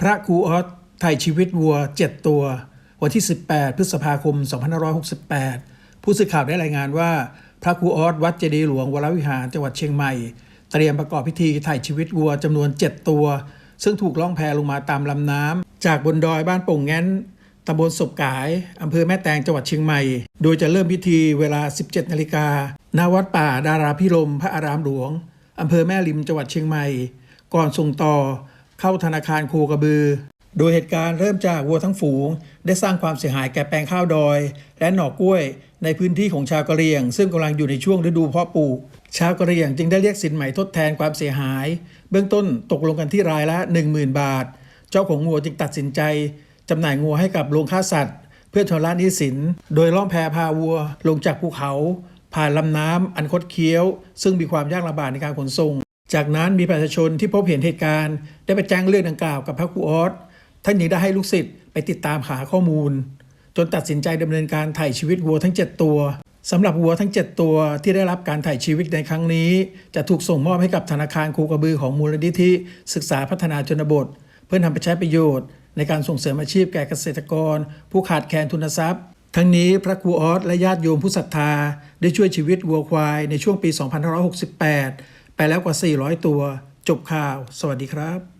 พระครูออสไถ่ชีวิตวัว 7 ตัว วันที่ 18 พฤษภาคม 2568 ผู้สื่อข่าวได้รายงานว่า พระครูออสวัดเจดีย์หลวงวรวิหารจังหวัดเชียงใหม่ เตรียมประกอบพิธีไถ่ชีวิตวัวจำนวน 7 ตัว ซึ่งถูกล่องแพลงมาตามลำน้ำจากบนดอยบ้านโป่งแง้นตำบลศพกายอำเภอแม่แตงจังหวัดเชียงใหม่ โดยจะเริ่มพิธีเวลา 17 นาฬิกาณวัดป่าดาราพิรมพระอารามหลวงอำเภอแม่ริมจังหวัดเชียงใหม่ ก่อนส่งต่อ เข้าธนาคารโคกระบือ โดยเหตุการณ์เริ่มจากวัวทั้งฝูง ได้สร้างความเสียหายแก่แปลงข้าวดอย และหน่อกล้วย ในพื้นที่ของชาวกะเหรี่ยง ซึ่งกำลังอยู่ในช่วงฤดูเพาะปลูก ชาวกะเหรี่ยงจึงได้เรียกสินใหม่ทดแทนความเสียหาย เบื้องต้นตกลงกันที่รายละ 10,000 บาท เจ้าของงัวจึงตัดสินใจจำหน่ายงัวให้กับโรงฆ่าสัตว์ เพื่อชำระหนี้สิน โดยล่องแพพาวัวลงจากภูเขา ผ่านลำน้ำอันคดเคี้ยว ซึ่งมีความยากลำบากในการขนส่ง จากนั้นมีประชาชนที่พบเห็นเหตุการณ์ ได้ไปแจ้งเรื่องดังกล่าวกับพระครูออสท่านยังได้ให้ลูกศิษย์ไปติดตามหาข้อมูล จนตัดสินใจดำเนินการถ่ายชีวิตวัวทั้ง 7 ตัวสำหรับวัวทั้ง 7 ตัวที่ได้รับการถ่ายชีวิตในครั้งนี้ จะถูกส่งมอบให้กับธนาคารครูกระบือของมูลนิธิศึกษาพัฒนาชนบท เพื่อนำไปใช้ประโยชน์ ในการส่งเสริมอาชีพแก่เกษตรกร ผู้ขาดแคลนทุนทรัพย์ทั้งนี้พระครูออสและญาติโยมผู้ศรัทธา ได้ช่วยชีวิตวัวควายในช่วงปี 2568 ไปแล้วกว่า 400 ตัว จบข่าว สวัสดีครับ